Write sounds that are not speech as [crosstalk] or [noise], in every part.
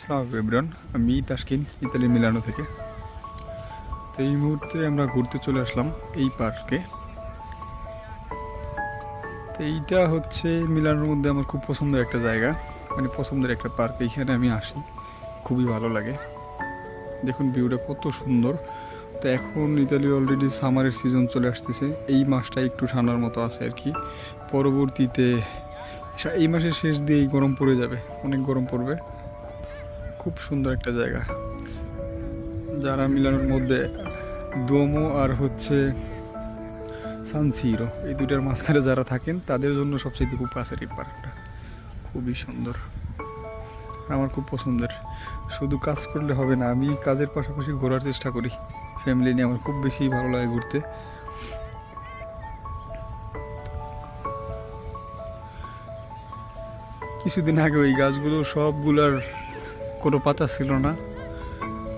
আসসালামু এভরিওয়ান আমি তাসকিন ইতালি মিলানো থেকে। তো এই মুহূর্তে আমরা ঘুরতে চলে আসলাম এই পার্কে। তো এইটা হচ্ছে মিলানোর মধ্যে আমার খুব পছন্দের একটা জায়গা। মানে পছন্দের একটা পার্ক। এইখানে আমি আসি। খুবই ভালো লাগে। দেখুন, ভিউটা কত সুন্দর। তো এখন ইতালি অলরেডি সামারের সিজন চলে আসতেছে। এই মাসটা একটু ঠান্ডার মতো আছে আর কি। পরবর্তীতে, এই মাসের শেষ দিয়েই গরম পড়ে যাবে। অনেক গরম পড়বে। খুব সুন্দর একটা জায়গা। যারা মিলানোর মধ্যে দোমো আর হচ্ছে সানসিরো এই দুইটার মাঝখানে যারা থাকেন, তাদের জন্য সবচেয়ে খুব কাছের এই পার্কটা। খুবই সুন্দর। আমার খুব পছন্দের। শুধু কাজ করলে হবে না, আমি কাজের পাশাপাশি ঘোরার চেষ্টা করি। ফ্যামিলি নিয়ে আমার খুব বেশি ভালো লাগে ঘুরতে। কিছুদিন আগে ওই গাছগুলো সবগুলার কোনো পাতা ছিল না।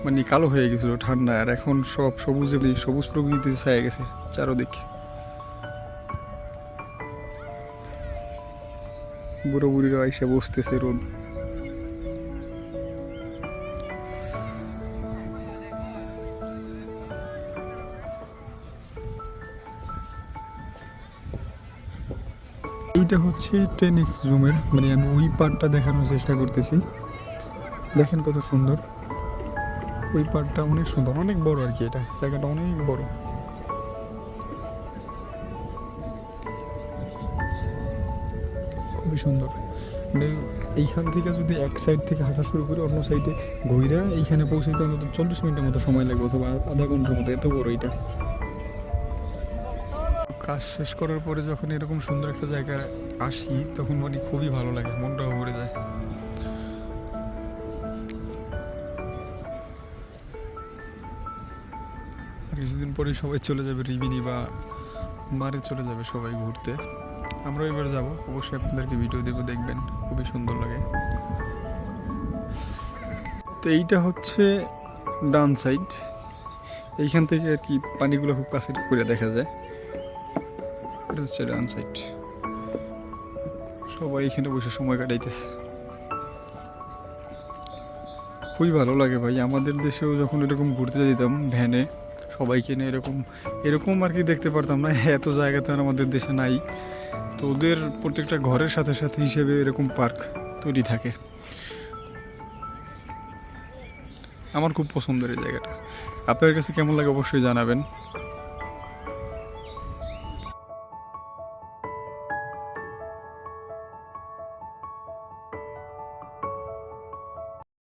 মানে কালো হয়ে গেছিল ঠান্ডা, আর এখন সব সবুজে সবুজ প্রকৃতিতে ছায়া গেছে চারোদিক। বুড়ো বুড়িরা এসে বসতেছে রোদ। এইটা হচ্ছে টেন এক্স জুমের মানে আমি ওই পার্টটা দেখানোর চেষ্টা করতেছি। দেখেন কত সুন্দর। ওই পার্টটা অনেক সুন্দর, অনেক বড় আর কি এটা। জায়গাটা অনেক বড়। খুবই সুন্দর। মানে এইখান থেকে যদি এক সাইড থেকে হাঁটা শুরু করি, অন্য সাইডে ঘুইরা এইখানে পৌঁছাইতে অন্তত চল্লিশ মিনিটের মতো সময় লাগবে, অথবা আধা ঘণ্টার মতো, এত বড় এটা। কাজ শেষ করার পরে যখন এরকম সুন্দর একটা জায়গায় আসি, তখন মানে খুবই ভালো লাগে, মনটাও আর কিছুদিন পরেই সবাই চলে যাবে, রিমিনি বা মারে চলে যাবে সবাই ঘুরতে। আমরাও এবার যাব, অবশ্যই আপনাদেরকে ভিডিও দেবো, দেখবেন, খুবই সুন্দর লাগে। তো এইটা হচ্ছে ডান সাইড এইখান থেকে আর কি পানিগুলো খুব কাছে করে দেখা যায়। এটা হচ্ছে ডান সাইড সবাই এখানে বসে সময় কাটাইতেছে। খুবই ভালো লাগে ভাই। আমাদের দেশেও যখন এরকম ঘুরতে যেতাম ভ্যানে সবাইকে নিয়ে এরকম এরকম আর কি দেখতে পারতাম না। [laughs] এত জায়গাতে আর আমাদের দেশে নাই। তো ওদের প্রত্যেকটা ঘরের সাথে সাথে হিসেবে এরকম পার্ক তৈরি থাকে। আমার খুব পছন্দের এই জায়গাটা। আপনার কাছে কেমন লাগে অবশ্যই জানাবেন।